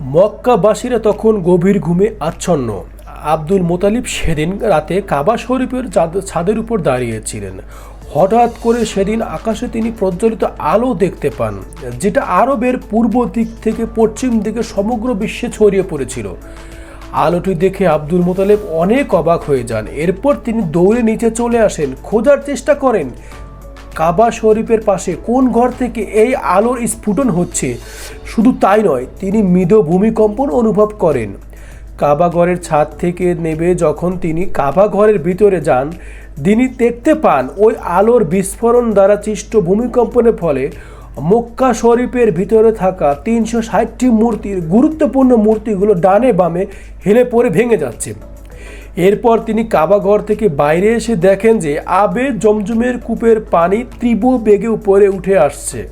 মক্কাবাসীরা তখন গভীর ঘুমে আচ্ছন্ন। আব্দুল মোতালিব সেদিন রাতে কাবা শরীফের ছাদের উপর দাঁড়িয়েছিলেন। হঠাৎ করে সেদিন আকাশে তিনি প্রজ্বলিত আলো দেখতে পান, যেটা আরবের পূর্ব দিক থেকে পশ্চিম দিকে সমগ্র বিশ্বে ছড়িয়ে পড়েছিল। আলোটি দেখে আব্দুল মোতালেব অনেক অবাক হয়ে যান। এরপর তিনি দৌড়ে নিচে চলে আসেন। খোঁজার চেষ্টা করেন কাবা শরীফের পাশে কোন ঘর থেকে এই আলোর স্ফুটন হচ্ছে? শুধু তাই নয়, তিনি মৃদ ভূমিকম্পন অনুভব করেন। কাবা ঘরের ছাদ থেকে নেবে যখন তিনি কাবা ঘরের ভিতরে যান, তিনি দেখতে পান ওই আলোর বিস্ফোরণ দ্বারা সৃষ্ট ভূমিকম্পনের ফলে মক্কা শরীফের ভিতরে থাকা তিনশো ষাটটি মূর্তির গুরুত্বপূর্ণ মূর্তিগুলো ডানে বামে হেলে পড়ে ভেঙে যাচ্ছে। এরপর তিনি কাবাঘর থেকে বাইরে এসে দেখেন যে আবে জমজমের কূপের পানি তীব্র বেগে উপরে উঠে আসছে।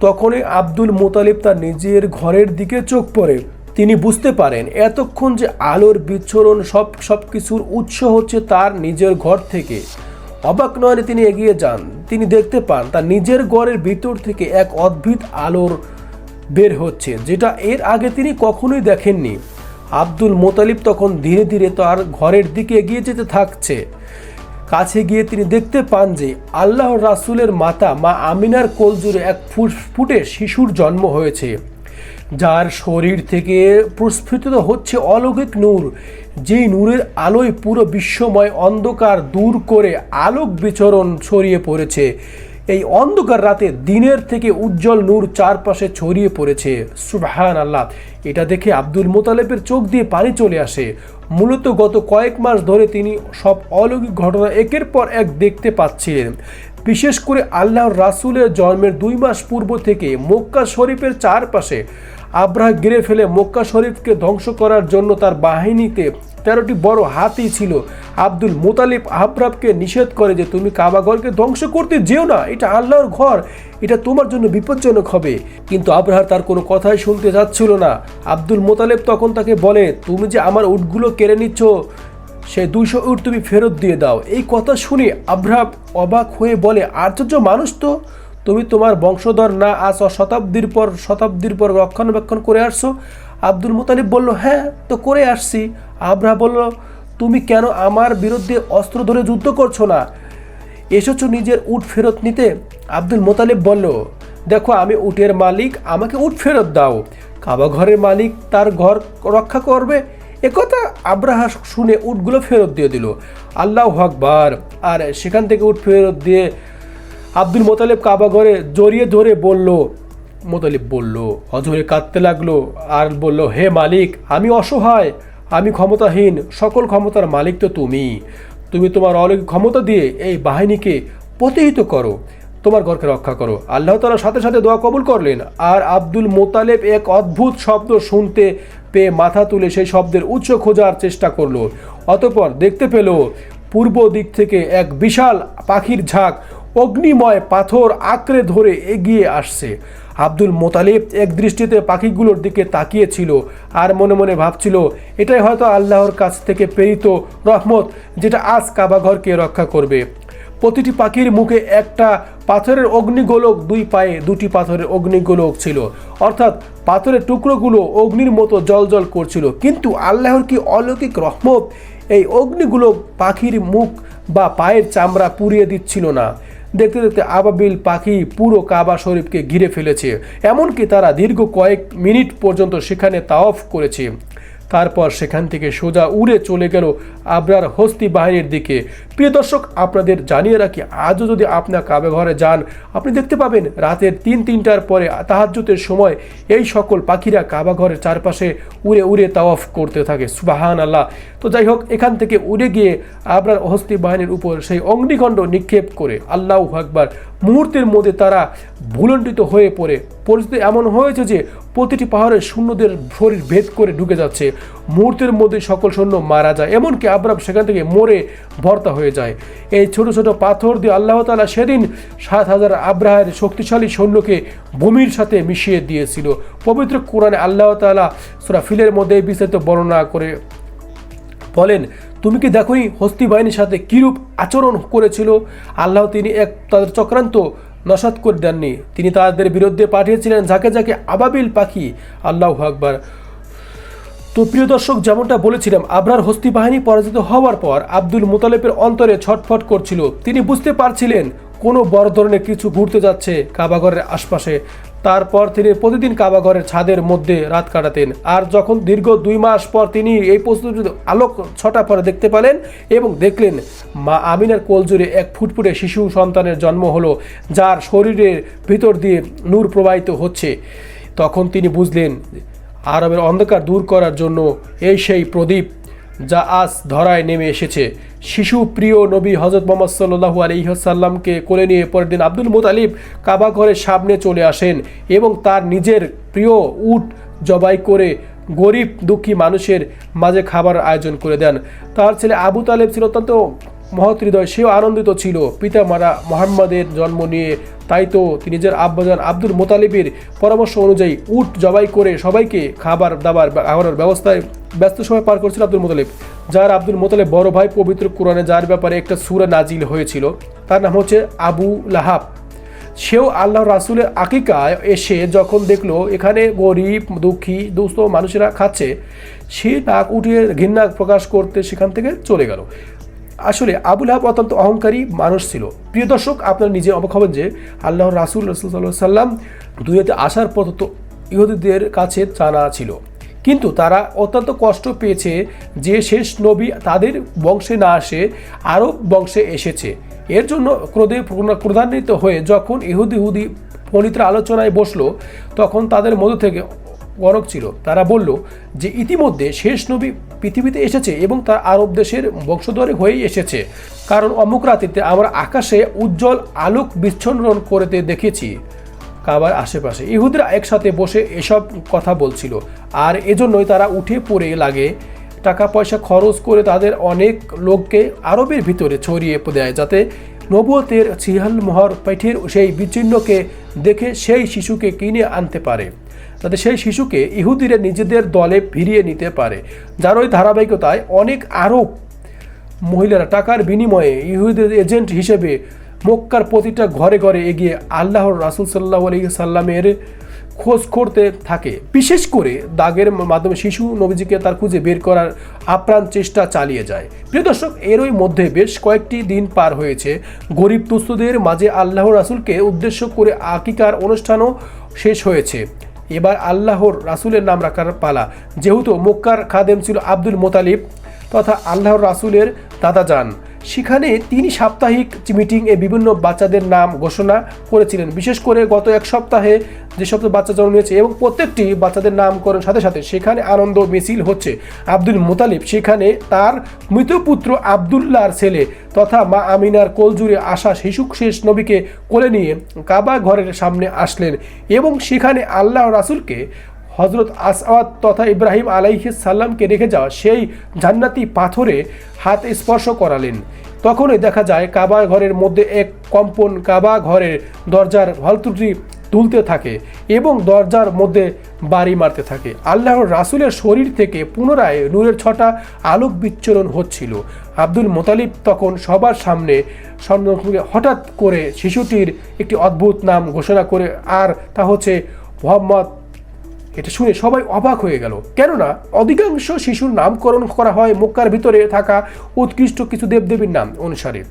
তখনই আব্দুল মোতালিব তার নিজের ঘরের দিকে চোখ পড়ে। তিনি বুঝতে পারেন, এতক্ষণ যে আলোর বিচ্ছরণ সব সব কিছুর উৎস হচ্ছে তার নিজের ঘর থেকে। অবাক নয়নে তিনি এগিয়ে যান। তিনি দেখতে পান, তার নিজের ঘরের ভিতর থেকে এক অদ্ভুত আলোর বের হচ্ছে, যেটা এর আগে তিনি কখনোই দেখেননি। আব্দুল মোতালিব তখন ধীরে ধীরে তার ঘরের দিকে এগিয়ে যেতে থাকছে। কাছে গিয়ে তিনি দেখতে পান যে আল্লাহ রাসূলের মাতা মা আমিনার কোলজুড়ে এক ফুট- ফুটে শিশুর জন্ম হয়েছে। যার শরীর থেকে প্রস্ফুটিত হচ্ছে অলৌকিক নূর, যেই নূরের আলোয় পুরো বিশ্বময় অন্ধকার দূর করে আলোক বিচরণ ছড়িয়ে পড়েছে। এই অন্ধকার রাতে দিনের থেকে উজ্জ্বল নূর চারপাশে ছড়িয়ে পড়েছে। সুবহান আল্লাহ এটা দেখে আব্দুল মোতালেবের চোখ দিয়ে পানি চলে আসে। মূলত গত কয়েক মাস ধরে তিনি সব অলৌকিক ঘটনা একের পর এক দেখতে পাচ্ছিলেন বিশেষ করে আল্লাহর রাসূলের জন্মের দুই মাস পূর্ব থেকে মক্কা শরীফের চারপাশে আব্রাহ গিরে ফেলে মক্কা শরীফকে ধ্বংস করার জন্য তার বাহিনীতে তেরোটি বড় হাতি ছিল। আব্দুল মোতালিব আব্রাবকে নিষেধ করে যে তুমি কাবাঘরকে ধ্বংস করতে যেও না, এটা আল্লাহর ঘর, এটা তোমার জন্য বিপজ্জনক হবে। কিন্তু আব্রাহার তার কোনো কথাই শুনতে যাচ্ছিল না। আব্দুল মোতালেব তখন তাকে বলে, তুমি যে আমার উটগুলো কেড়ে নিচ্ছ, সে দুইশো উট তুমি ফেরত দিয়ে দাও। এই কথা শুনে আব্রাহ অবাক হয়ে বলে, আশ্চর্য মানুষ তো, তুমি তোমার বংশধর না আস শতাব্দীর পর শতাব্দীর পর রক্ষণাবেক্ষণ করে আসছো। আব্দুল মুতালিব বলল হ্যাঁ তো করে আসছি। আব্রাহ বলল, তুমি কেন আমার বিরুদ্ধে অস্ত্র ধরে যুদ্ধ করছ না? এসেছ নিজের উট ফেরত নিতে? আব্দুল মোতালেব বলল, দেখো, আমি উটের মালিক, আমাকে উট ফেরত দাও। কাবা ঘরের মালিক তার ঘর রক্ষা করবে। একথা আব্রাহা শুনে উটগুলো ফেরত দিয়ে দিল। আল্লাহ আকবার। আর সেখান থেকে উট ফেরত দিয়ে আব্দুল মোতালেব কাবা ঘরে জড়িয়ে ধরে বলল মোতালিব বলল অঝরে কাঁদতে লাগল আর বলল, হে মালিক, আমি অসহায়, আমি ক্ষমতাহীন, সকল ক্ষমতার মালিক তো তুমি। তুমি তোমার অলৌকিক ক্ষমতা দিয়ে এই বাহিনীকে প্রতিহিত করো, তোমার ঘরকে রক্ষা করো। আল্লাহ তালা সাথে সাথে দোয়া কবুল করলেন। আর আব্দুল মোতালেব এক অদ্ভুত শব্দ শুনতে পেয়ে মাথা তুলে সেই শব্দের উৎস খোঁজার চেষ্টা করল। অতপর দেখতে পেল, পূর্ব দিক থেকে এক বিশাল পাখির ঝাঁক অগ্নিময় পাথর আঁকড়ে ধরে এগিয়ে আসছে। আব্দুল মোতালিব এক দৃষ্টিতে পাখিগুলোর দিকে তাকিয়েছিল আর মনে মনে ভাবছিল, এটাই হয়তো আল্লাহর কাছ থেকে প্রেরিত রহমত যেটা আজ কাবাঘরকে রক্ষা করবে। প্রতিটি পাখির মুখে একটা পাথরের অগ্নিগোলক, দুই পায়ে দুটি পাথরের অগ্নিগোলক ছিল। অর্থাৎ পাথরের টুকরোগুলো অগ্নির মতো জলজল করছিল। কিন্তু আল্লাহর কি অলৌকিক রহমত? এই অগ্নিগুলো পাখির মুখ বা পায়ের চামড়া পুড়িয়ে দিচ্ছিল না। দেখতে দেখতে আবাবিল পাখি পুরো কাবা শরীফকে ঘিরে ফেলেছে। এমনকি তারা দীর্ঘ কয়েক মিনিট পর্যন্ত সেখানে তাওফ করেছে। তারপর সেখান থেকে সোজা উড়ে চলে গেল আবরার হস্তি বাহিনীর দিকে। প্রিয় দর্শক, আপনাদের জানিয়ে রাখি, আজও যদি আপনার কাবে ঘরে যান, আপনি দেখতে পাবেন রাতের তিন, তিনটার পরে তাহাজ্জুতের সময় এই সকল পাখিরা কাবা ঘরের চারপাশে উড়ে উড়ে তাওয়াফ করতে থাকে। সুবাহান আল্লাহ তো যাই হোক, এখান থেকে উড়ে গিয়ে আবরার হস্তি বাহিনীর উপর সেই অগ্নিখণ্ড নিক্ষেপ করে আল্লাহ আকবার। মুহূর্তের মধ্যে তারা ভুলণ্ডিত হয়ে পড়ে। পরিস্থিতি এমন হয়েছে যে প্রতিটি পাহাড়ের সৈন্যদের শরীর ভেদ করে ঢুকে যাচ্ছে। মুহূর্তের মধ্যে সকল সৈন্য মারা যায়, এমনকি আব্রাম সেখান থেকে মরে ভর্তা হয়ে যায়। এই ছোট ছোট পাথর দিয়ে আল্লাহ তালা সেদিন সাত হাজার আব্রাহের শক্তিশালী সৈন্যকে ভূমির সাথে মিশিয়ে দিয়েছিল। পবিত্র কোরআনে আল্লাহ তালা সুরা ফিলের মধ্যে বিস্তারিত বর্ণনা করে বলেন, তুমি কি দেখোনি হস্তি বাহিনীর সাথে কীরূপ আচরণ করেছিল? আল্লাহ তিনি এক তাদের চক্রান্ত নসাত করে দেননি তিনি তাদের বিরুদ্ধে পাঠিয়েছিলেন ঝাঁকে ঝাঁকে আবাবিল পাখি। আল্লাহ আকবর। তো প্রিয় দর্শক, যেমনটা বলেছিলাম, আবরার হস্তি বাহিনী পরাজিত হওয়ার পর আব্দুল মোতালেবের অন্তরে ছটফট করছিল। তিনি বুঝতে পারছিলেন কোনো বড় ধরনের কিছু ঘুরতে যাচ্ছে কাবাগরের আশপাশে। তারপর তিনি প্রতিদিন কাবাঘরের ছাদের মধ্যে রাত কাটাতেন। আর যখন দীর্ঘ দুই মাস পর তিনি এই প্রস্তুতি আলোক ছটা পরে দেখতে পেলেন এবং দেখলেন, মা আমিনার কোলজুড়ে এক ফুটফুটে শিশু সন্তানের জন্ম হলো, যার শরীরের ভিতর দিয়ে নূর প্রবাহিত হচ্ছে। তখন তিনি বুঝলেন, আরবের অন্ধকার দূর করার জন্য এই সেই প্রদীপ যা আজ ধরায় নেমে এসেছে। শিশু প্রিয় নবী হজরত মোহাম্মদ সাল্লু আলহিহসাল্লামকে কোলে নিয়ে পরের দিন আব্দুল মুতালিব কাবা ঘরের সামনে চলে আসেন এবং তার নিজের প্রিয় উট জবাই করে গরিব দুঃখী মানুষের মাঝে খাবার আয়োজন করে দেন। তার ছেলে আবু তালেব ছিল অত্যন্ত মহৎ হৃদয় সেও আনন্দিত ছিল। পিতা মারা মোহাম্মদের জন্ম নিয়ে। তাই তো তিনি নিজের আব্বাজান আব্দুল মোতালিবের পরামর্শ অনুযায়ী উট জবাই করে সবাইকে খাবার দাবার খাবারের ব্যবস্থায় ব্যস্ত সময় পার করছিল আব্দুল মোতালিব। যার আব্দুল মোতালেব বড় ভাই পবিত্র কোরআনে যার ব্যাপারে একটা সুরা নাজিল হয়েছিল, তার নাম হচ্ছে আবু লাহাব। সেও আল্লাহ রাসুলের আকিকায় এসে যখন দেখল এখানে গরিব, দুঃখী, দুস্থ মানুষেরা খাচ্ছে, সে নাক উঠিয়ে ঘৃণা প্রকাশ করতে সেখান থেকে চলে গেল। আসলে আবুল হাব অত্যন্ত অহংকারী মানুষ ছিল। প্রিয় দর্শক, আপনারা নিজে অবাক হবেন যে আল্লাহ রাসুল রসুল সাল্লাম দুনিয়াতে আসার পর তো ইহুদিদের কাছে জানা ছিল। কিন্তু তারা অত্যন্ত কষ্ট পেয়েছে যে শেষ নবী তাদের বংশে না আসে আরব বংশে এসেছে। এর জন্য ক্রোধে ক্রোধান্বিত হয়ে যখন ইহুদি ইহুদি পণ্ডিতরা আলোচনায় বসল, তখন তাদের মধ্য থেকে গরক ছিল। তারা বলল যে ইতিমধ্যে শেষ নবী পৃথিবীতে এসেছে এবং তার আরব দেশের বংশধরে হয়েই এসেছে। কারণ অমুক রাত্রিতে আমরা আকাশে উজ্জ্বল আলোক বিচ্ছন্ন করতে দেখেছি। কাবার আশেপাশে ইহুদিরা একসাথে বসে এসব কথা বলছিল। আর এজন্যই তারা উঠে পড়ে লাগে। টাকা পয়সা খরচ করে তাদের অনেক লোককে আরবের ভিতরে ছড়িয়ে দেয় যাতে নবতের ছিহাল মোহর পেঠের সেই বিচ্ছিন্নকে দেখে সেই শিশুকে কিনে আনতে পারে। যাতে সেই শিশুকে ইহুদিরা নিজেদের দলে ফিরিয়ে নিতে পারে, যার ওই ধারাবাহিকতায় অনেক আরব মহিলারা টাকার বিনিময়ে ইহুদের এজেন্ট হিসেবে মক্কার প্রতিটা ঘরে ঘরে এগিয়ে আল্লাহর রাসুল সাল্লাহ আলী সাল্লামের খোঁজ করতে থাকে। বিশেষ করে দাগের মাধ্যমে শিশু নবীজিকে তার খুঁজে বের করার আপ্রাণ চেষ্টা চালিয়ে যায়। প্রিয় দর্শক, এরই মধ্যে বেশ কয়েকটি দিন পার হয়েছে। গরিব তুস্তদের মাঝে আল্লাহ রাসুলকে উদ্দেশ্য করে আকিকার অনুষ্ঠানও শেষ হয়েছে। এবার আল্লাহর রাসুলের নাম রাখার পালা। যেহেতু মক্কার খাদেম ছিল আব্দুল মোতালিব, তথা আল্লাহর রাসুলের দাদা যান। সেখানে তিনি সাপ্তাহিক মিটিং এ বিভিন্ন বাচ্চাদের নাম ঘোষণা করেছিলেন। বিশেষ করে গত এক সপ্তাহে যে সব বাচ্চা জন্ম নিয়েছে এবং প্রত্যেকটি বাচ্চাদের নামকরণ সাথে সাথে সেখানে আনন্দ মিছিল হচ্ছে। আব্দুল মোতালিব সেখানে তার মৃতপুত্র আবদুল্লাহর ছেলে তথা মা আমিনার কোলজুড়ে আসা শিশু শেষ নবীকে কোলে নিয়ে কাবা ঘরের সামনে আসলেন এবং সেখানে আল্লাহ রাসুলকে হজরত আসওয়াদ তথা ইব্রাহিম সাল্লামকে রেখে যাওয়া সেই জান্নাতি পাথরে হাত স্পর্শ করালেন। তখনই দেখা যায় কাবা ঘরের মধ্যে এক কম্পন কাবা ঘরের দরজার হলতুটি তুলতে থাকে এবং দরজার মধ্যে বাড়ি মারতে থাকে। আল্লাহর রাসুলের শরীর থেকে পুনরায় নূরের ছটা আলোক বিচ্ছরণ হচ্ছিল। আব্দুল মোতালিব তখন সবার সামনে স্বর্ণকে হঠাৎ করে শিশুটির একটি অদ্ভুত নাম ঘোষণা করে, আর তা হচ্ছে মোহাম্মদ এটা শুনে সবাই অবাক হয়ে গেল। কেননা অধিকাংশ শিশুর নামকরণ করা হয় মক্কার ভিতরে থাকা উৎকৃষ্ট কিছু দেবদেবীর নাম অনুসারে।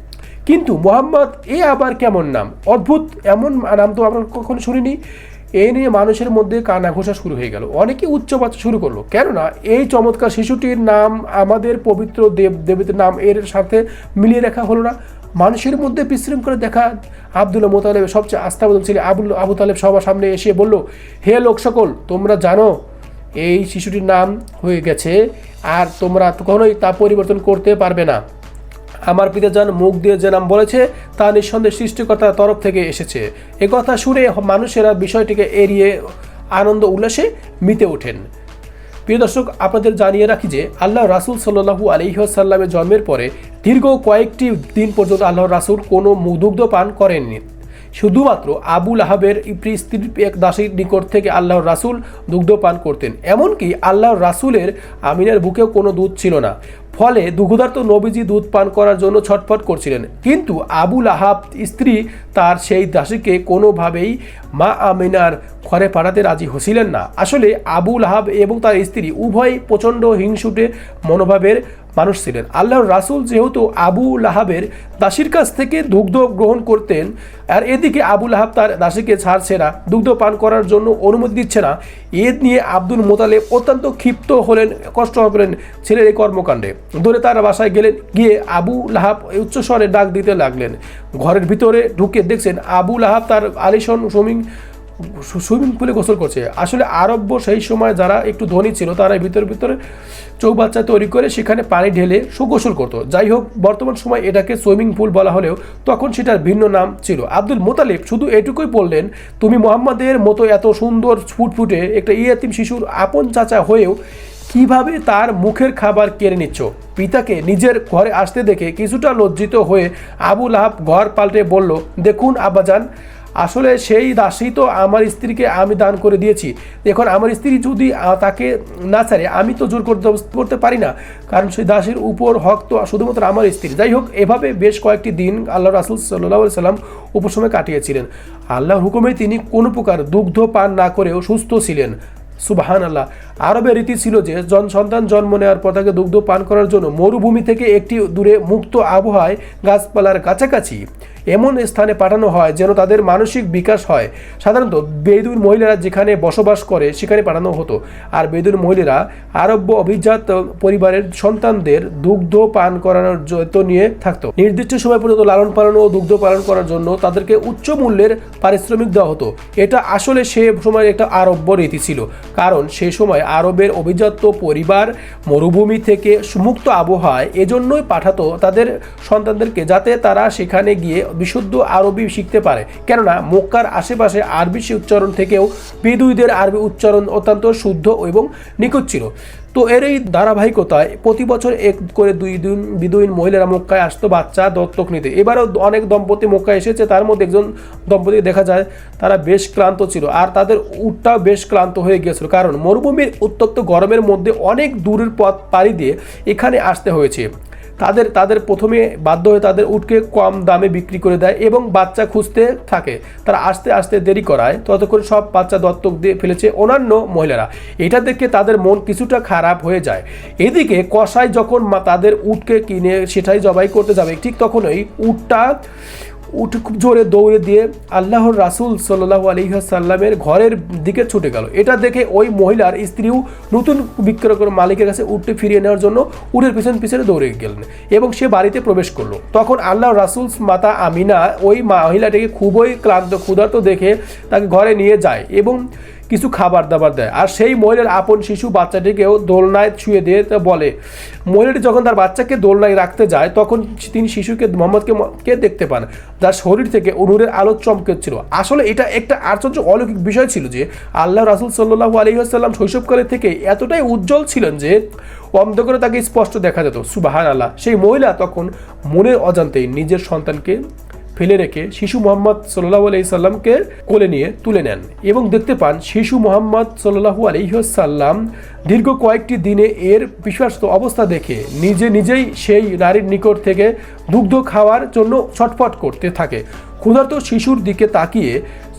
কিন্তু মোহাম্মদ এ আবার কেমন নাম? অদ্ভুত এমন নাম তো আমরা কখনো শুনিনি। এই নিয়ে মানুষের মধ্যে কানা ঘোষা শুরু হয়ে গেল। অনেকে উচ্চবাচ শুরু করল। কেননা এই চমৎকার শিশুটির নাম আমাদের পবিত্র দেব দেবীদের নাম এর সাথে মিলিয়ে রাখা হলো না। মানুষের মধ্যে বিশ্রাম করে দেখা আবদুল্লাহ মোতালেব সবচেয়ে আস্থাবোধক ছিল আবুল আবু তালেব সবার সামনে এসে বলল, হে লোক সকল, তোমরা জানো, এই শিশুটির নাম হয়ে গেছে আর তোমরা কখনোই তা পরিবর্তন করতে পারবে না। আমার পিতা যান মুখ দিয়ে যে নাম বলেছে, তা নিঃসন্দেহ সৃষ্টিকর্তার তরফ থেকে এসেছে। এ কথা শুনে মানুষেরা বিষয়টিকে এড়িয়ে আনন্দ উল্লাসে মিতে ওঠেন। প্রিয় দর্শক, আপনাদের জানিয়ে রাখি যে আল্লাহ রাসুল সাল্লু আলহিহাসাল্লামের জন্মের পরে দীর্ঘ কয়েকটি দিন পর্যন্ত আল্লাহ রাসুল কোনো মুদুগ্ধ পান করেননি। শুধুমাত্র আবুল আহাবের স্ত্রীর এক দাসীর নিকট থেকে আল্লাহর রাসুল দুগ্ধ পান করতেন। এমনকি আল্লাহর রাসুলের আমিনের বুকেও কোনো দুধ ছিল না। ফলে দুগ্ধার্থ নবীজি দুধ পান করার জন্য ছটফট করছিলেন। কিন্তু আবুল আহাব স্ত্রী তার সেই দাসীকে কোনোভাবেই মা আমিনার ঘরে পাঠাতে রাজি হছিলেন না। আসলে আবুল আহাব এবং তার স্ত্রী উভয় প্রচণ্ড হিংসুটে মনোভাবের মানুষ ছিলেন। আল্লাহর রাসুল যেহেতু আবু লাহাবের দাসীর কাছ থেকে দুগ্ধ গ্রহণ করতেন, আর এদিকে আবু লাহাব তার দাসীকে ছাড়ছে না, দুগ্ধ পান করার জন্য অনুমতি দিচ্ছে না এ নিয়ে আব্দুল মোতালেব অত্যন্ত ক্ষিপ্ত হলেন, কষ্ট হলেন ছেলের এই কর্মকাণ্ডে। ধরে তার বাসায় গেলেন, গিয়ে আবু লাহাব উচ্চস্বরে ডাক দিতে লাগলেন। ঘরের ভিতরে ঢুকে দেখছেন আবু লাহাব তার আলিশন সুইমিং সুইমিং পুলে গোসল করছে। আসলে আরব্য সেই সময় যারা একটু ধনী ছিল, তারা ভিতরে ভিতরে চৌবাচ্চা তৈরি করে সেখানে পানি ঢেলে সুগোসল করতো। যাই হোক, বর্তমান সময় এটাকে সুইমিং পুল বলা হলেও তখন সেটার ভিন্ন নাম ছিল। আব্দুল মোতালেব শুধু এটুকুই বললেন, তুমি মোহাম্মদের মতো এত সুন্দর ফুটফুটে একটা ইয়াতিম শিশুর আপন চাচা হয়েও কীভাবে তার মুখের খাবার কেড়ে নিচ্ছ? পিতাকে নিজের ঘরে আসতে দেখে কিছুটা লজ্জিত হয়ে আবুল আহাব ঘর পাল্টে বলল, দেখুন, আব্বাজান আসলে সেই দাসী তো আমার স্ত্রীকে আমি দান করে দিয়েছি। এখন আমার স্ত্রী যদি তাকে না ছাড়ে, আমি তো জোর করতে পারি না। কারণ সেই দাসীর উপর হক তো শুধুমাত্র আমার স্ত্রী। যাই হোক, এভাবে বেশ কয়েকটি দিন আল্লাহ রাসুল সাল্লাহ সাল্লাম উপসময় কাটিয়েছিলেন। আল্লাহর হুকুমে তিনি কোনো প্রকার দুগ্ধ পান না করেও সুস্থ ছিলেন। সুবাহান আল্লাহ আরবের রীতি ছিল যে, জন সন্তান জন্ম নেওয়ার পর তাকে দুগ্ধ পান করার জন্য মরুভূমি থেকে একটি দূরে মুক্ত আবহাওয়ায় গাছপালার কাছাকাছি এমন স্থানে পাঠানো হয় যেন তাদের মানসিক বিকাশ হয়। সাধারণত বেদুইন মহিলারা যেখানে বসবাস করে, সেখানে পাঠানো হতো। আর বেদুইন মহিলারা আরব্য অভিজাত পরিবারের সন্তানদের দুগ্ধ পান করানোর যত্ন নিয়ে থাকতো। নির্দিষ্ট সময় পর্যন্ত লালন পালন ও দুগ্ধ পালন করার জন্য তাদেরকে উচ্চ মূল্যের পারিশ্রমিক দেওয়া হতো। এটা আসলে সে সময়ের একটা আরব্য রীতি ছিল। কারণ সে সময় আরবের অভিজাত পরিবার মরুভূমি থেকে মুক্ত আবহাওয়ায় এজন্যই পাঠাতো তাদের সন্তানদেরকে, যাতে তারা সেখানে গিয়ে বিশুদ্ধ আরবি শিখতে পারে। কেননা, মক্কার আশেপাশে আরবি উচ্চারণ থেকেও বেদুইদের আরবি উচ্চারণ অত্যন্ত শুদ্ধ এবং নিখুঁত ছিল। তো এর এই ধারাবাহিকতায় প্রতি বছর এক করে দুই দিন বিদুইন মহিলারা মক্কায় আসতো, বাচ্চা দত্তক নিতে। এবারও অনেক দম্পতি মক্কায় এসেছে, তার মধ্যে একজন দম্পতি দেখা যায়, তারা বেশ ক্লান্ত ছিল। আর তাদের উটটাও বেশ ক্লান্ত হয়ে গিয়েছিল। কারণ, মরুভূমির উত্তপ্ত গরমের মধ্যে অনেক দূরের পথ পাড়ি দিয়ে এখানে আসতে হয়েছে। তাদের তাদের প্রথমে বাধ্য হয়ে তাদের উটকে কম দামে বিক্রি করে দেয় এবং বাচ্চা খুঁজতে থাকে। তারা আস্তে আস্তে দেরি করায়। ততক্ষণ সব বাচ্চা দত্তক দিয়ে ফেলেছে অন্যান্য মহিলারা। এটা দেখে তাদের মন কিছুটা খারাপ হয়ে যায়। এদিকে কষাই যখন তাদের উটকে কিনে সেটাই জবাই করতে যাবে, ঠিক তখনই উটটা উঠ খুব জোরে দৌড়ে দিয়ে আল্লাহর রাসুল সাল্লাহ আলহিহাসাল্লামের ঘরের দিকে ছুটে গেল। এটা দেখে ওই মহিলার স্ত্রীও নতুন বিক্রয় মালিকের কাছে উঠতে ফিরিয়ে নেওয়ার জন্য উঠের পিছনে পিছনে দৌড়ে গেলেন এবং সে বাড়িতে প্রবেশ করল। তখন আল্লাহ রাসুল মাতা আমিনা ওই মহিলাটিকে খুবই ক্লান্ত, ক্ষুধার্ত দেখে তাকে ঘরে নিয়ে যায় এবং কিছু খাবার দাবার দেয়। আর সেই মহিলার আপন শিশু বাচ্চাটিকেও দোলনায় ছুঁয়ে দিয়ে বলে। মহিলাটি যখন তার বাচ্চাকে দোলনায় রাখতে যায়, তখন তিনি শিশুকে মোহাম্মদকে কে দেখতে পান? যার শরীর থেকে অনুরের আলো চমকেছিল। আসলে এটা একটা আশ্চর্য অলৌকিক বিষয় ছিল যে, আল্লাহ রাসুল সাল্লাহ আলহিহাসাল্লাম শৈশবকালে থেকে এতটাই উজ্জ্বল ছিলেন যে অন্ধকারে তাকে স্পষ্ট দেখা যেত। সুবাহান আল্লাহ সেই মহিলা তখন মনের অজান্তেই নিজের সন্তানকে ফেলে রেখে শিশু মোহাম্মদ সাল্লাহ আলাইসাল্লামকে কোলে নিয়ে তুলে নেন এবং দেখতে পান শিশু মোহাম্মদ সাল্লাহু সাল্লাম দীর্ঘ কয়েকটি দিনে এর বিশ্বস্ত অবস্থা দেখে নিজে নিজেই সেই নারীর নিকট থেকে দুগ্ধ খাওয়ার জন্য ছটফট করতে থাকে। ক্ষুধার্ত শিশুর দিকে তাকিয়ে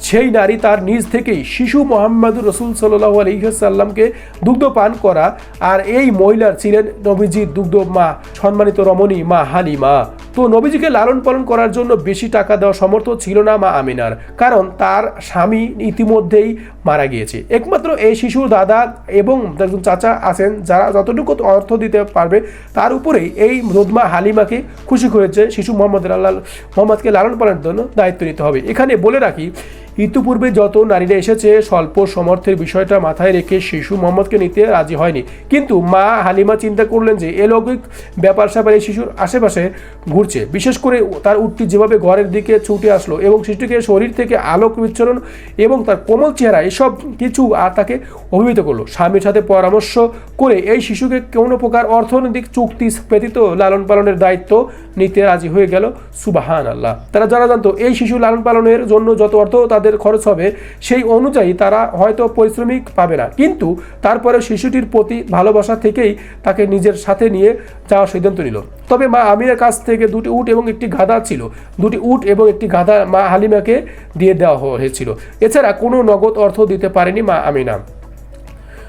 সেই নারী তার নিজ থেকেই শিশু মোহাম্মদুর রসুল সাল্লাহ আলহিহাসাল্লামকে দুগ্ধ পান করা আর এই মহিলার ছিলেন নবীজির দুগ্ধ মা, সম্মানিত রমণী মা হালিমা। তো নবীজিকে লালন পালন করার জন্য বেশি টাকা দেওয়া সমর্থ ছিল না মা আমিনার, কারণ তার স্বামী ইতিমধ্যেই মারা গিয়েছে। একমাত্র এই শিশুর দাদা এবং একজন চাচা আছেন, যারা যতটুকু অর্থ দিতে পারবে তার উপরেই এই রোদমা হালিমাকে খুশি করেছে শিশু মোহাম্মদ আল্লাহ, মোহাম্মদকে লালন পালনের জন্য। দায়িত্ব নিতে হবে। এখানে বলে রাখি ইতিপূর্বে যত নারীরা এসেছে, স্বল্প সমর্থের বিষয়টা মাথায় রেখে শিশু মোহাম্মদকে নিতে রাজি হয়নি। কিন্তু মা হালিমা চিন্তা করলেন যে অলৌকিক ব্যাপার স্যাপার এই শিশুর আশেপাশে ঘুরছে। বিশেষ করে তার উটটি যেভাবে ঘরের দিকে ছুটে আসলো এবং শিশুটিকে শরীর থেকে আলোক বিচ্ছরণ এবং তার কোমল চেহারা, এসব কিছু আর তাকে অভিভূত করল। স্বামীর সাথে পরামর্শ করে এই শিশুকে কোনো প্রকার অর্থনৈতিক চুক্তি ব্যতীত লালন পালনের দায়িত্ব নিতে রাজি হয়ে গেল। সুবাহান আল্লাহ তারা যারা জানতো, এই শিশু লালন পালনের জন্য যত অর্থ তাদের তাদের খরচ হবে, সেই অনুযায়ী তারা হয়তো পরিশ্রমিক পাবে না। কিন্তু তারপরে শিশুটির প্রতি ভালোবাসা থেকেই তাকে নিজের সাথে নিয়ে যাওয়ার সিদ্ধান্ত নিল। তবে মা আমিরের কাছ থেকে দুটি উট এবং একটি গাধা ছিল। দুটি উট এবং একটি গাধা মা হালিমাকে দিয়ে দেওয়া হয়েছিল। এছাড়া কোনো নগদ অর্থ দিতে পারেনি মা আমিনা।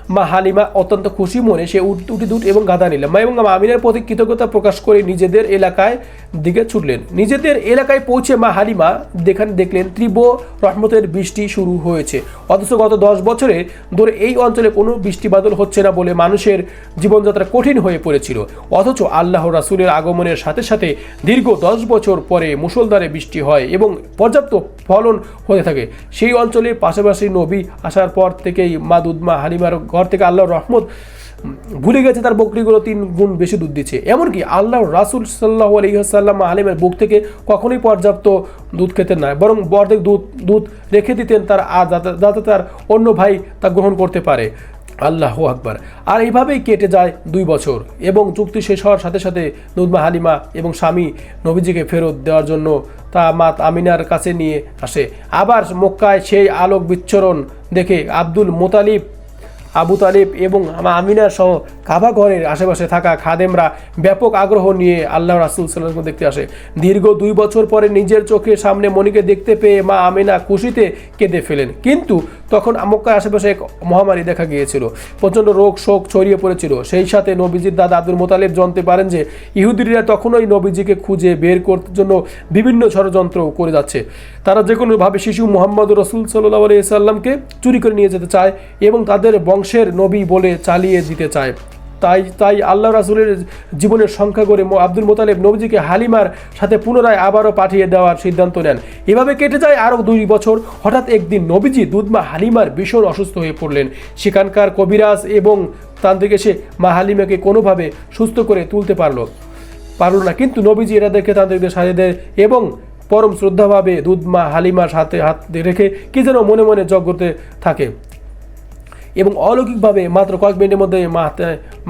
মা হালিমা অত্যন্ত খুশি মনে সে উট দুটি এবং গাদা নিলেন মা এবং আমিনার প্রতি কৃতজ্ঞতা প্রকাশ করে নিজেদের এলাকায় দিকে ছুটলেন। নিজেদের এলাকায় পৌঁছে মা হালিমা দেখান দেখলেন তীব্র রহমতের বৃষ্টি শুরু হয়েছে। অথচ গত দশ বছরে ধরে এই অঞ্চলে কোনো বৃষ্টি বাদল হচ্ছে না বলে মানুষের জীবনযাত্রা কঠিন হয়ে পড়েছিল। অথচ আল্লাহ রাসুলের আগমনের সাথে সাথে দীর্ঘ দশ বছর পরে মুসলধারে বৃষ্টি হয় এবং পর্যাপ্ত ফলন হতে থাকে। সেই অঞ্চলে পাশাপাশি নবী আসার পর থেকেই মা দুধমা হালিমার ঘর থেকে আল্লাহর রহমত ভুলে গেছে, তার বকরিগুলো তিন গুণ বেশি দুধ দিচ্ছে। এমনকি আল্লাহ রাসুল সাল্লাহ আলহিহাসাল্লাম আলিমের বুক থেকে কখনোই পর্যাপ্ত দুধ খেতেন না, বরং বর্ধেক দুধ দুধ রেখে দিতেন তার আর যাতে তার অন্য ভাই তা গ্রহণ করতে পারে। আল্লাহ আকবার। আর এইভাবেই কেটে যায় দুই বছর এবং চুক্তি শেষ হওয়ার সাথে সাথে নুদমা হালিমা এবং স্বামী নবীজিকে ফেরত দেওয়ার জন্য তা মাত আমিনার কাছে নিয়ে আসে। আবার মক্কায় সেই আলোক বিচ্ছরণ দেখে আব্দুল মোতালিব আবু তালিব এবং আমিনা সহ কাবা ঘরের আশেপাশে থাকা খাদেমরা ব্যাপক আগ্রহ নিয়ে আল্লাহ রাসুল সাল্লামকে দেখতে আসে। দীর্ঘ দুই বছর পরে নিজের চোখের সামনে মনিকে দেখতে পেয়ে মা আমিনা খুশিতে কেঁদে ফেলেন। কিন্তু তখন মক্কার আশেপাশে এক মহামারী দেখা গিয়েছিল। প্রচণ্ড রোগ, শোক ছড়িয়ে পড়েছিল। সেই সাথে নবীজির দাদা আব্দুল মোতালেব জানতে পারেন যে, ইহুদিরা তখনই নবীজিকে খুঁজে বের করতে জন্য বিভিন্ন ষড়যন্ত্র করে যাচ্ছে। তারা যে কোনোভাবে শিশু মোহাম্মদ রসুল সাল্লাহ আলি সাল্লামকে চুরি করে নিয়ে যেতে চায় এবং তাদের বংশের নবী বলে চালিয়ে দিতে চায়। তাই তাই আল্লাহ রাসুলের জীবনের সংখ্যা করে আব্দুল মোতালেব নবীজিকে হালিমার সাথে পুনরায় আবারও পাঠিয়ে দেওয়ার সিদ্ধান্ত নেন। এভাবে কেটে যায় আরও দুই বছর। হঠাৎ একদিন নবীজি দুধমা হালিমার ভীষণ অসুস্থ হয়ে পড়লেন। সেখানকার কবিরাজ এবং তান্ত্রিক এসে মা হালিমাকে কোনোভাবে সুস্থ করে তুলতে পারল পারল না। কিন্তু নবীজি এরা দেখে তান্ত্রিকদের সাজিয়ে দেয় এবং পরম শ্রদ্ধাভাবে দুধমা হালিমার হাতে হাত রেখে কি যেন মনে মনে যজ্ঞ করতে থাকে। এবং অলৌকিকভাবে মাত্র কয়েক মিনিটের মধ্যে মা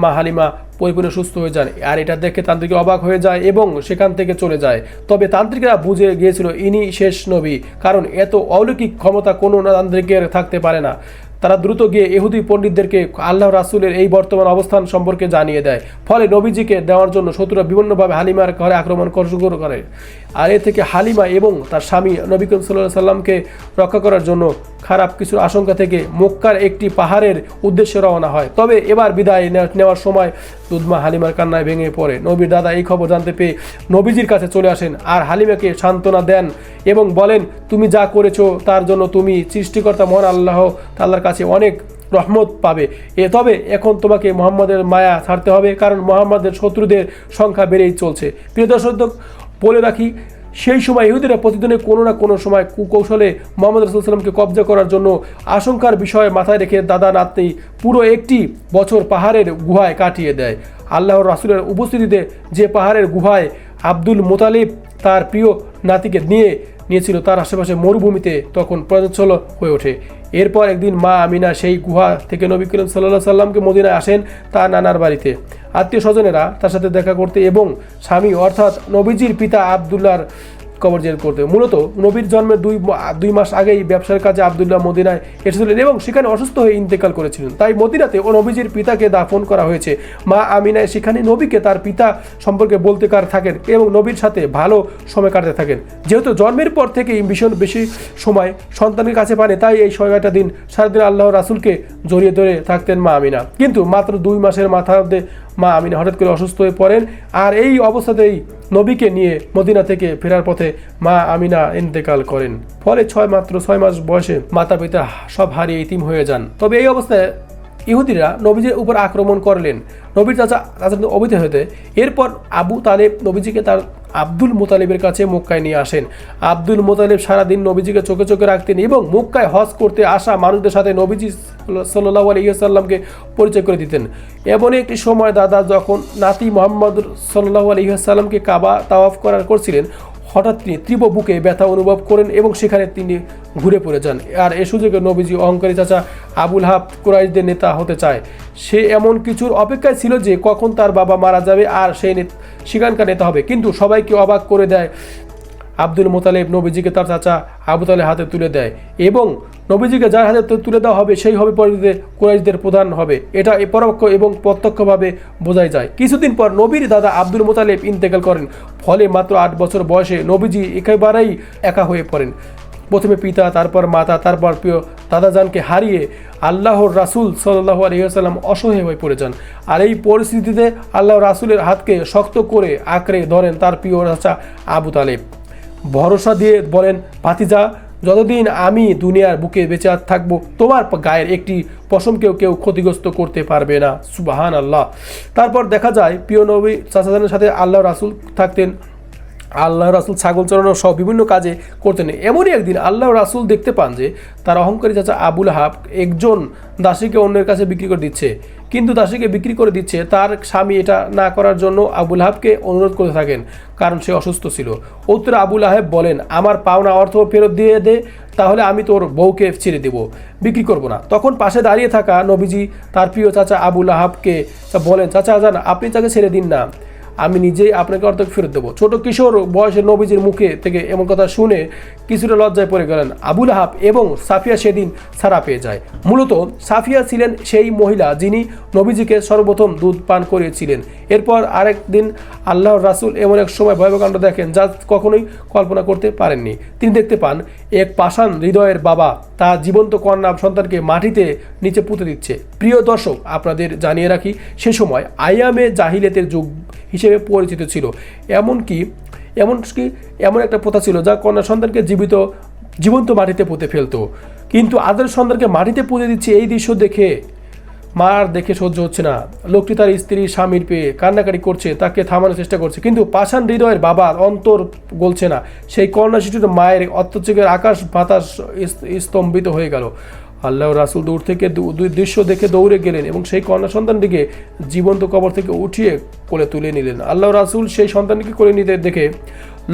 মা হালিমা পরিপূর্ণ সুস্থ হয়ে যান। আর এটা দেখে তান্ত্রিক অবাক হয়ে যায় এবং সেখান থেকে চলে যায়। তবে তান্ত্রিকরা বুঝে গিয়েছিল, ইনি শেষ নবী। কারণ এত অলৌকিক ক্ষমতা কোনো তান্ত্রিকের থাকতে পারে না। তারা দ্রুত গিয়ে এহুদি পণ্ডিতদেরকে আল্লাহ রাসুলের এই বর্তমান অবস্থান সম্পর্কে জানিয়ে দেয়। ফলে নবীজিকে দেওয়ার জন্য শত্রুরা বিভিন্নভাবে হালিমার ঘরে আক্রমণ করা। আর এ থেকে হালিমা এবং তার স্বামী নবী করিম সাল্লাহ সাল্লামকে রক্ষা করার জন্য খারাপ কিছুর আশঙ্কা থেকে মক্কার একটি পাহাড়ের উদ্দেশ্যে রওনা হয়। তবে এবার বিদায় নেওয়া- নেওয়ার সময় দুধমা হালিমার কান্নায় ভেঙে পড়ে। নবীর দাদা এই খবর জানতে পেয়ে নবীজির কাছে চলে আসেন আর হালিমাকে সান্ত্বনা দেন এবং বলেন, তুমি যা করেছ তার জন্য তুমি সৃষ্টিকর্তা মহান আল্লাহ, তাল্লার কাছে অনেক রহমত পাবে। এ, তবে এখন তোমাকে মোহাম্মদের মায়া ছাড়তে হবে কারণ মোহাম্মদের শত্রুদের সংখ্যা বেড়েই চলছে। প্রিয় দর্শক বলে রাখি, সেই সময় ইহুদিরা প্রতিদিনে কোনো না কোনো সময় কুকৌশলে মোহাম্মদ রসুল সাল্লামকে কবজা করার জন্য আশঙ্কার বিষয়ে মাথায় রেখে দাদা নাতনি পুরো একটি বছর পাহাড়ের গুহায় কাটিয়ে দেয়। আল্লাহর রাসুলের উপস্থিতিতে যে পাহাড়ের গুহায় আব্দুল মোতালিব তার প্রিয় নাতিকে নিয়ে নিয়েছিল। তার আশেপাশে মরুভূমিতে তখন প্রযোজ্জল হয়ে ওঠে। এরপর একদিন মা আমিনা সেই গুহা থেকে নবী করিম সাল্লাহ সাল্লামকে মদিনায় আসেন তার নানার বাড়িতে। আত্মীয় স্বজনেরা তার সাথে দেখা করতে এবং স্বামী অর্থাৎ নবীজির পিতা আবদুল্লাহর কবর জেল করতে মূলত নবীর জন্মের দুই দুই মাস আগেই ব্যবসার কাজে আবদুল্লাহ মদিনায় এসেছিলেন এবং সেখানে অসুস্থ হয়ে ইন্তেকাল করেছিলেন। তাই মদিনাতে ও নবীজির পিতাকে দাফন করা হয়েছে। মা আমিনায় সেখানে নবীকে তার পিতা সম্পর্কে বলতে কার থাকেন এবং নবীর সাথে ভালো সময় কাটাতে থাকেন। যেহেতু জন্মের পর থেকেই ভীষণ বেশি সময় সন্তানের কাছে পানে, তাই এই সময়টা দিন সারাদিন আল্লাহ রাসুলকে জড়িয়ে ধরে থাকতেন মা আমিনা। কিন্তু মাত্র দুই মাসের মাথার মধ্যে মা আমিনা হঠাৎ করে অসুস্থ হয়ে পড়েন। আর এই অবস্থাতেই নবীকে নিয়ে মদিনা থেকে ফেরার পথে মা আমিনা ইন্তেকাল করেন। ফলে ছয় মাত্র ছয় মাস বয়সে মাতা পিতা সব হারিয়ে ইতিম হয়ে যান। তবে এই অবস্থায় ইহুদিরা নবীজির উপর আক্রমণ করলেন। নবীর চাচা চাচা অবৈধ হতে। এরপর আবু তালেব নবীজিকে তার আব্দুল মোতালিবের কাছে মক্কায় নিয়ে আসেন। আব্দুল মোতালিব সারাদিন নবীজিকে চোখে চোখে রাখতেন এবং মক্কায় হজ করতে আসা মানুষদের সাথে নবীজি সাল্লাহ আলহিহাসাল্লামকে পরিচয় করে দিতেন। এমন একটি সময় দাদা যখন নাতি মোহাম্মদ সাল্লাহ আলহিহাসাল্লামকে কাবা তাওয়াফ করার করছিলেন হঠাৎ তিনি তীব্র বুকে ব্যথা অনুভব করেন এবং সেখানে তিনি ঘুরে পড়ে যান। আর এ সুযোগে নবীজি অহংকারী চাচা আবুল হাব কুরাইশদের নেতা হতে চায়। সে এমন কিছুর অপেক্ষায় ছিল যে কখন তার বাবা মারা যাবে আর সেই সেখানকার নেতা হবে। কিন্তু সবাইকে অবাক করে দেয় আব্দুল মোতালেব নবীজিকে তার চাচা আবু তালের হাতে তুলে দেয় এবং নবীজিকে যার হাতে তুলে দেওয়া হবে, সেই হবে পরবর্তীতে কুরাইশদের প্রধান হবে। এটা পরোক্ষ এবং প্রত্যক্ষভাবে বোঝাই যায়। কিছুদিন পর নবীর দাদা আব্দুল মোতালেব ইন্তেকাল করেন। ফলে মাত্র আট বছর বয়সে নবীজি একেবারেই একা হয়ে পড়েন। প্রথমে পিতা, তারপর মাতা, তারপর প্রিয় দাদাজানকে হারিয়ে আল্লাহর রাসূল সাল্লাহ আলহিহাল্লাম অসহায় হয়ে পড়ে যান। আর এই পরিস্থিতিতে আল্লাহ রাসূলের হাতকে শক্ত করে আঁকড়ে ধরেন তার প্রিয় চাচা আবু তালেব। ভরসা দিয়ে বলেন, ভাতিজা, যতদিন আমি দুনিয়ার বুকে বেঁচে থাকব, তোমার গায়ের একটি পশমকেও কেউ ক্ষতিগ্রস্ত করতে পারবে না। সুবাহান আল্লাহ তারপর দেখা যায়, প্রিয় নবী চাচাজানের সাথে আল্লাহ রাসুল থাকতেন। আল্লাহ রাসুল ছাগল চড়ানো সহ বিভিন্ন কাজে করতেন। এমনই একদিন আল্লাহ রাসুল দেখতে পান যে, তার অহংকারী চাচা আবুল হাব একজন দাসীকে অন্যের কাছে বিক্রি করে দিচ্ছে। কিন্তু দাসীকে বিক্রি করে দিচ্ছে, তার স্বামী এটা না করার জন্য আবুল হাবকে অনুরোধ করে থাকেন, কারণ সে অসুস্থ ছিল। উত্তরে আবুল আহেব বলেন, আমার পাওনা অর্থ ফেরত দিয়ে দে, তাহলে আমি তোর বউকে ছেড়ে দেব, বিক্রি করব না। তখন পাশে দাঁড়িয়ে থাকা নবীজি তার প্রিয় চাচা আবুল আহাবকে বলেন, চাচা জান আপনি তাকে ছেড়ে দিন না। আমি নিজেই আপনাকে অর্ধেক ফেরত দেবো। ছোট কিশোর বয়সে নবীজির মুখে থেকে এমন কথা শুনে কিছুটা লজ্জায় পড়ে গেলেন। আবুল আহাব এবং সাফিয়া সেদিন ছাড়া পেয়ে যায়। মূলত সাফিয়া ছিলেন সেই মহিলা যিনি নবীজিকে সর্বপ্রথম দুধ পান করিয়েছিলেন। এরপর আরেক দিন আল্লাহর রাসূল এমন এক সময় ভয়াবহ কাণ্ড দেখেন যা কখনোই কল্পনা করতে পারেননি। তিনি দেখতে পান, এক পাষাণ হৃদয়ের বাবা তার জীবন্ত কন্যা সন্তানকে মাটিতে নিচে পুঁতে দিচ্ছে। প্রিয় দর্শক, আপনাদের জানিয়ে রাখি, সে সময় আয়ামে জাহিলেতের যুগ হিসেবে পরিচিত ছিল। এমনকি এমনকি এমন একটা প্রথা ছিল যা কন্যা সন্তানকে জীবিত, জীবন্ত মাটিতে পুঁতে ফেলতো। কিন্তু আদর সন্তানকে মাটিতে পুঁতে দিচ্ছে এই দৃশ্য দেখে মার দেখে সহ্য হচ্ছে না। লোকটি তার স্ত্রী, স্বামীর পেয়ে কান্নাকাটি করছে, তাকে থামানোর চেষ্টা করছে। কিন্তু পাষাণ হৃদয়ের বাবার অন্তর গলছে না। সেই কন্যা শিশুর মায়ের অত্যচকের আকাশ বাতাস স্তম্ভিত হয়ে গেল। আল্লাহ রাসুল দূর থেকে দৃশ্য দেখে দৌড়ে গেলেন এবং সেই কন্যা সন্তানটিকে জীবন্ত কবর থেকে উঠিয়ে কোলে তুলে নিলেন। আল্লাহ রাসুল সেই সন্তানটিকে কোলে নিতে দেখে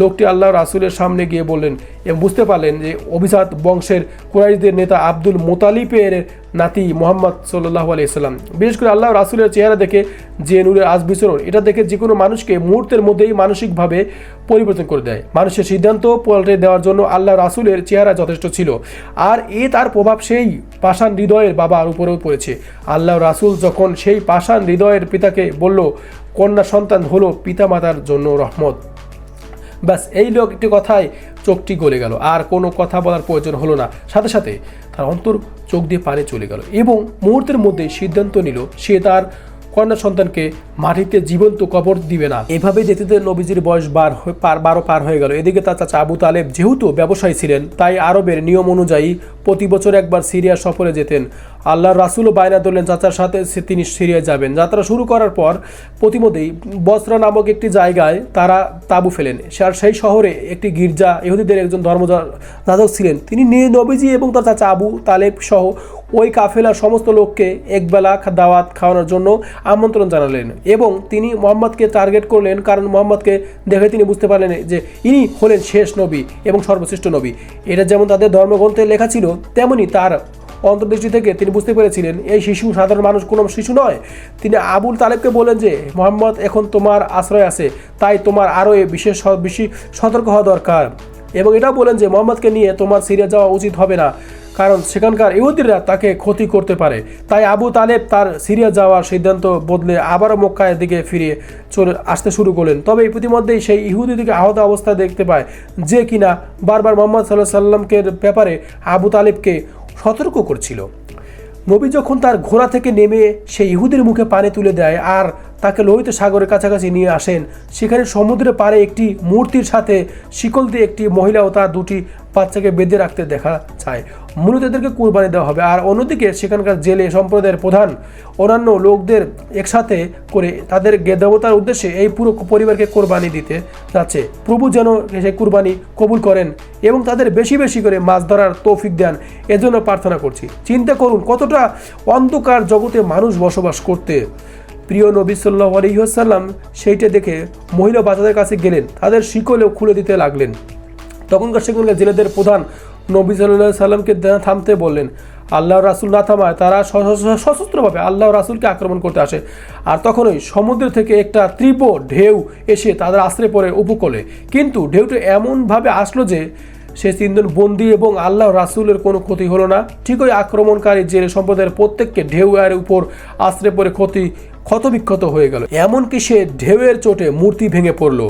লোকটি আল্লাহ রাসুলের সামনে গিয়ে বললেন, এবং বুঝতে পারলেন যে অভিজাত বংশের কুরাইশদের নেতা আব্দুল মোতালিবের নাতি মোহাম্মদ সাল্লাহ আলাইসাল্লাম বিশেষ করে আল্লাহ রাসুলের চেহারা দেখে যে নূরের আজ বিচরণ, এটা দেখে যে কোনো মানুষকে মুহূর্তের মধ্যেই মানসিকভাবে পরিবর্তন করে দেয়। মানুষের সিদ্ধান্ত পাল্টে দেওয়ার জন্য আল্লাহ রাসুলের চেহারা যথেষ্ট ছিল। আর এ তার প্রভাব সেই পাষাণ হৃদয়ের বাবার উপরেও পড়েছে। আল্লাহ রাসুল যখন সেই পাষাণ হৃদয়ের পিতাকে বলল, কন্যা সন্তান হলো পিতামাতার জন্য রহমত। ব্যাস, এই লোক একটি কথায় চোখটি গলে গেল। আর কোনো কথা বলার প্রয়োজন হলো না। সাথে সাথে তার অন্তর চোখ দিয়ে পানি চলে গেল এবং মুহূর্তের মধ্যে সিদ্ধান্ত নিল, সে তার কন্যা সন্তানকে মাটিতে জীবন্ত কবর দিবে না। এভাবে যেতে নবীজির বয়স বার পার বারো পার হয়ে গেল। এদিকে তার চাচা আবু তালেব যেহেতু ব্যবসায়ী ছিলেন, তাই আরবের নিয়ম অনুযায়ী প্রতি বছর একবার সিরিয়া সফরে যেতেন। আল্লাহর রাসুলও বায়না ধরলেন চাচার সাথে তিনি সিরিয়ায় যাবেন। যাত্রা শুরু করার পর প্রতিমধ্যেই বসরা নামক একটি জায়গায় তারা তাঁবু ফেলেন। আর সেই শহরে একটি গির্জা, ইহুদিদের একজন ধর্ম ধর্মযাজক ছিলেন। তিনি নবীজি এবং তার চাচা আবু তালেব সহ ওই কাফেলার সমস্ত লোককে একবেলা দাওয়াত খাওয়ানোর জন্য আমন্ত্রণ জানালেন এবং তিনি মোহাম্মদকে টার্গেট করলেন, কারণ মোহাম্মদকে দেখে তিনি বুঝতে পারলেন যে ইনি হলেন শেষ নবী এবং সর্বশ্রেষ্ঠ নবী। এটা যেমন তাদের ধর্মগ্রন্থে লেখা ছিল, তেমনি তার অন্তর্দৃষ্টি থেকে তিনি বুঝতে পেরেছিলেন, এই শিশু সাধারণ মানুষ কোনো শিশু নয়। তিনি আবুল তালেবকে বলেন যে, মোহাম্মদ, এখন তোমার আশ্রয় আছে, তাই তোমার আরও বিশেষ বেশি সতর্ক হওয়া দরকার। এবং এটাও বলেন যে, মোহাম্মদকে নিয়ে তোমার সিরিয়া যাওয়া উচিত হবে না, কারণ সেখানকার ইহুদিরা তাকে ক্ষতি করতে পারে। তাই আবু তালেব তার সিরিয়া যাওয়ার সিদ্ধান্ত বদলে আবারও মক্কায়ের দিকে ফিরে চলে আসতে শুরু করলেন। তবে ইতিমধ্যেই সেই ইহুদি থেকে আহত অবস্থায় দেখতে পায় যে কিনা বারবার মোহাম্মদ সাল্লাহ সাল্লামকে ব্যাপারে আবু তালেবকে সতর্ক করছিল। নবী যখন তার ঘোড়া থেকে নেমে সেই ইহুদের মুখে পানি তুলে দেয়, আর তাকে লোহিত সাগরের কাছাকাছি নিয়ে আসেন। সেখানে সমুদ্রের পাড়ে একটি মূর্তির সাথে শিকল দিয়ে একটি মহিলা ও তার দুটি বাচ্চাকে বেঁধে রাখতে দেখা যায়। মূলত এদেরকে কুরবানি দেওয়া হবে। আর অন্যদিকে সেখানকার জেলে সম্প্রদায়ের প্রধান অন্যান্য লোকদের একসাথে করে তাদের দেবতার উদ্দেশ্যে এই পুরো পরিবারকে কোরবানি দিতে যাচ্ছে। প্রভু যেন সেই কুরবানি কবুল করেন এবং তাদের বেশি বেশি করে মাছ ধরার তৌফিক দেন, এজন্য প্রার্থনা করছি। চিন্তা করুন কতটা অন্ধকার জগতে মানুষ বসবাস করতে প্রিয় নবী সাল্লাহ আলহিহাসাল্লাম সেইটা দেখে মহিলা বাচ্চাদের কাছে গেলেন, তাদের শিকলেও খুলে দিতে লাগলেন। তখনকার সেখানকার জেলেদের প্রধান নবী সাল্লাহ সাল্লামকে থামতে বললেন আল্লাহ রাসুল না থামায়, তারা সশস্ত্রভাবে আল্লাহ রাসুলকে আক্রমণ করতে আসে। আর তখনই সমুদ্র থেকে একটা তীব্র ঢেউ এসে তাদের আশ্রয় পড়ে উপকূলে। কিন্তু ঢেউটা এমনভাবে আসলো যে সে তিনজন বন্দী এবং আল্লাহ রাসুলের কোনো ক্ষতি হলো না। ঠিকই আক্রমণকারী জেলে সম্প্রদায়ের প্রত্যেককে ঢেউ এর উপর আশ্রয় পড়ে ক্ষতি ক্ষতবিক্ষত হয়ে গেল। এমনকি সে ঢেউয়ের চোটে মূর্তি ভেঙে পড়ল।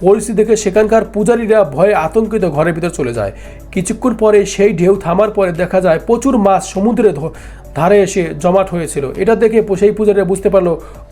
পরিস্থিতি দেখে সেখানকার পূজারীরা ভয়ে আতঙ্কিত ঘরের ভিতরে চলে যায়। কিছুক্ষণ পরে সেই ঢেউ থামার পরে দেখা যায় প্রচুর মাছ সমুদ্রে ধারে এসে জমাট হয়েছিল। এটা দেখে সেই পূজারীরা বুঝতে পারল,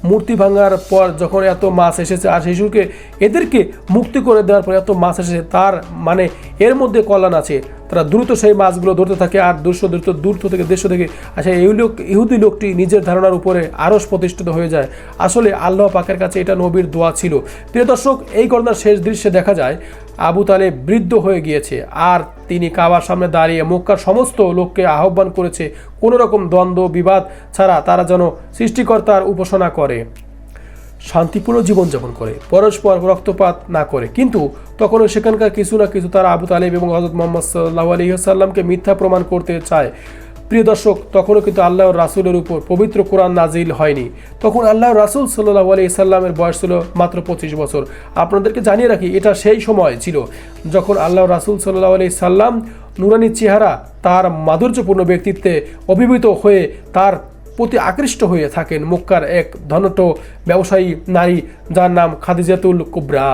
মূর্তি ভাঙার পর যখন এত মাছ এসেছে আর শিশুকে এদেরকে মুক্তি করে দেওয়ার পর এত মাছ এসেছে, তার মানে এর মধ্যে কল্যাণ আছে। তারা দ্রুত সেই মাছগুলো ধরতে থাকে আর দুশো দ্রুত দূর থেকে, দেশ থেকে আচ্ছা এই লোক ইহুদি লোকটি নিজের ধারণার উপরে আরও প্রতিষ্ঠিত হয়ে যায়। আসলে আল্লাহ পাকের কাছে এটা নবীর দোয়া ছিল। প্রিয় দর্শক, এই ঘটনার শেষ দৃশ্যে দেখা যায় আবু তালে বৃদ্ধ হয়ে গিয়েছে। আর তিনি কাবার সামনে দাঁড়িয়ে মক্কার সমস্ত লোককে আহ্বান করেছে, কোনো রকম দ্বন্দ্ব, বিবাদ ছাড়া তারা যেন সৃষ্টিকর্তার উপাসনা করে। শান্তিপূর্ণ জীবনযাপন করে, পরস্পর রক্তপাত না করে। কিন্তু তখনও সেখানকার কিছু না কিছু তারা আবু তালেব এবং হজরত মোহাম্মদ সাল্লাহ আলহিহাসাল্লামকে মিথ্যা প্রমাণ করতে চায়। প্রিয় দর্শক, তখনও কিন্তু আল্লাহর রাসুলের উপর পবিত্র কোরআন নাজিল হয়নি। তখন আল্লাহ রাসুল সাল্লাহ আলি সাল্লামের বয়স ছিল মাত্র পঁচিশ বছর। আপনাদেরকে জানিয়ে রাখি, এটা সেই সময় ছিল যখন আল্লাহ রাসুল সাল্লাহ আলি সাল্লাম নুরানি চেহারা তার মাধুর্যপূর্ণ ব্যক্তিত্বে অভিভূত হয়ে তার প্রতি আকৃষ্ট হয়ে থাকেন মক্কার এক ধনট ব্যবসায়ী নারী যার নাম খাদিজাতুল কুবরা।